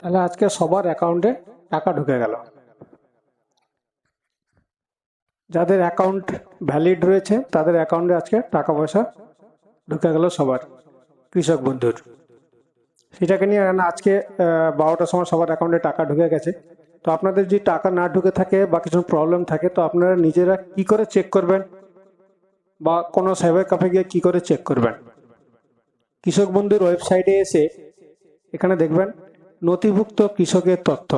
তাহলে আজকে সবার অ্যাকাউন্টে টাকা ঢুকে গেল। যাদের অ্যাকাউন্ট ভ্যালিড রয়েছে, তাদের অ্যাকাউন্টে আজকে টাকা পয়সা ঢুকে গেল সবার, কৃষক বন্ধুর। সেটাকে নিয়ে আজকে বারোটার সময় সবার অ্যাকাউন্টে টাকা ঢুকে গেছে। তো আপনাদের যদি টাকা না ঢুকে থাকে বা কিছু প্রবলেম থাকে, তো আপনারা নিজেরা কি করে চেক করবেন? বা কোনো সাইবার কাফে গিয়ে কি করে চেক করবেন? কৃষক বন্ধুর ওয়েবসাইটে এসে এখানে দেখবেন নথিভুক্ত কৃষকের তথ্য।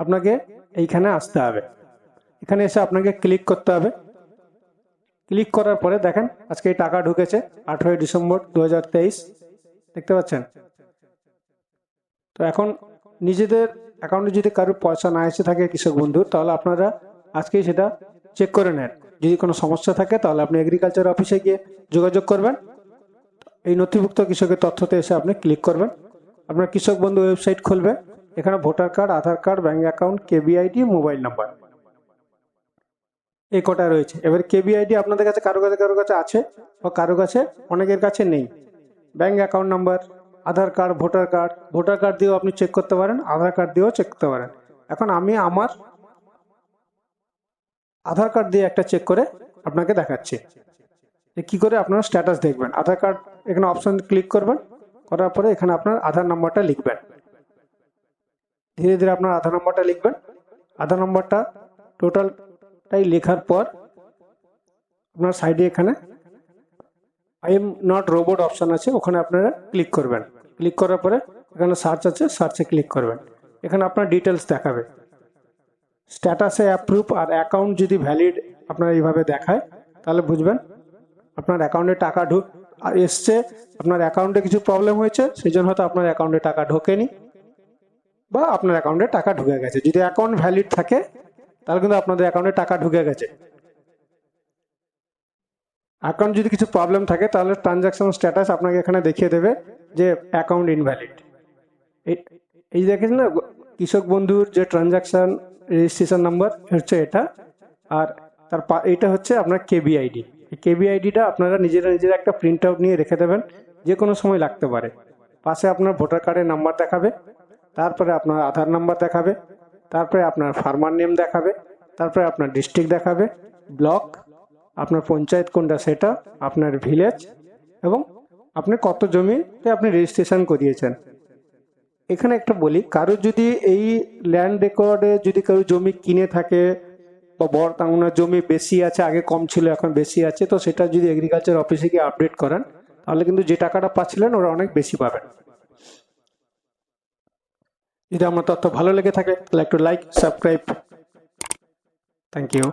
আপনাকে এইখানে আসতে হবে। এখানে এসে আপনাকে ক্লিক করতে হবে। ক্লিক করার পরে দেখেন, আজকে টাকা ঢুকেছে, আঠেরোই ডিসেম্বর দু হাজার তেইশ। দেখতে পাচ্ছেন? তো এখন নিজেদের অ্যাকাউন্টে যদি কারোর পয়সা না এসে থাকে কৃষক বন্ধুর তাহলে আপনারা আজকেই সেটা চেক করে নেন। যদি কোনো সমস্যা থাকে, তাহলে আপনি এগ্রিকালচার অফিসে গিয়ে যোগাযোগ করবেন। এই নথিভুক্ত কৃষকের তথ্যতে এসে আপনি ক্লিক করবেন। আপনার কৃষক বন্ধু ওয়েবসাইট খুলবে। এখানে voter card Aadhaar card bank account KBID mobile number এই কটা রয়েছে। এবার কেবিআইডি আপনাদের কাছে, কারও কাছে কারও কাছে আছে বা কারও কাছে অনেকের কাছে নেই। Bank account number Aadhaar card voter card voter card দিয়েও আপনি চেক করতে পারেন আধার কার্ড দিয়েও চেক করতে পারেন। এখন আমি আমার আধার কার্ড দিয়ে একটা চেক করে আপনাকে দেখাচ্ছি। কি করে আপনার স্ট্যাটাস দেখবেন। আধার কার্ড এখানে অপশন ক্লিক করবেন। করার পরে এখানে আপনার আধার নাম্বারটা লিখবেন। ধীরে ধীরে আপনার আধার নাম্বারটা লিখবেন। আধার নাম্বারটা টোটালটাই লেখার পর আপনার সাইডে এখানে I am not robot option আছে, ওখানে আপনারা ক্লিক করবেন। ক্লিক করার পরে এখানে সার্চ আছে, সার্চে ক্লিক করবেন। এখানে আপনার ডিটেলস দেখাবে। স্ট্যাটাসে অ্যাপ্রুভ আর অ্যাকাউন্ট যদি ভ্যালিড আপনার এইভাবে দেখায়, তাহলে বুঝবেন আপনার অ্যাকাউন্টে টাকা ঢুক এসছে, আপনার অ্যাকাউন্টে কিছু প্রবলেম হয়েছে সেই জন্য হয়তো আপনার অ্যাকাউন্টে টাকা ঢোকেনি, বা আপনার অ্যাকাউন্টে টাকা ঢুকে গেছে। যদি অ্যাকাউন্ট ভ্যালিড থাকে, তাহলে কিন্তু আপনাদের অ্যাকাউন্টে টাকা ঢুকে গেছে। অ্যাকাউন্ট যদি কিছু প্রবলেম থাকে, তাহলে ট্রানজাকশন স্ট্যাটাস আপনাকে এখানে দেখিয়ে দেবে যে অ্যাকাউন্ট ইনভ্যালিড এই দেখেন না, কৃষক বন্ধুর যে ট্রানজাকশন রেজিস্ট্রেশন নাম্বার হচ্ছে এটা, আর তার এটা হচ্ছে আপনার কেবিআইডি কেবিআইডিটা আপনারা নিজেরা নিজেরা একটা প্রিন্ট আউট নিয়ে রেখে দেবেন যে কোনো সময় লাগতে পারে। পাশে আপনার ভোটার কার্ডের নাম্বার দেখাবে, তারপরে আপনার আধার নাম্বার দেখাবে, তারপরে আপনার ফার্মার নেম দেখাবে, তারপরে আপনার ডিস্ট্রিক্ট দেখাবে ব্লক আপনার পঞ্চায়েত কোনটা সেটা, আপনার ভিলেজ এবং আপনি কত জমিতে আপনি রেজিস্ট্রেশন করিয়েছেন। এখানে একটা বলি, কারও যদি এই ল্যান্ড রেকর্ডে যদি কারও জমি কিনে থাকে বা বর ওনার জমি বেশি আছে, আগে কম ছিল, এখন বেশি আছে, তো সেটা যদি এগ্রিকালচার অফিসে গিয়ে আপডেট করেন, তাহলে কিন্তু যে টাকাটা পাচ্ছিলেন ওরা অনেক বেশি পাবেন। যদি আমার তথ্য ভালো লেগে থাকে, তাহলে একটু লাইক সাবস্ক্রাইব থ্যাংক ইউ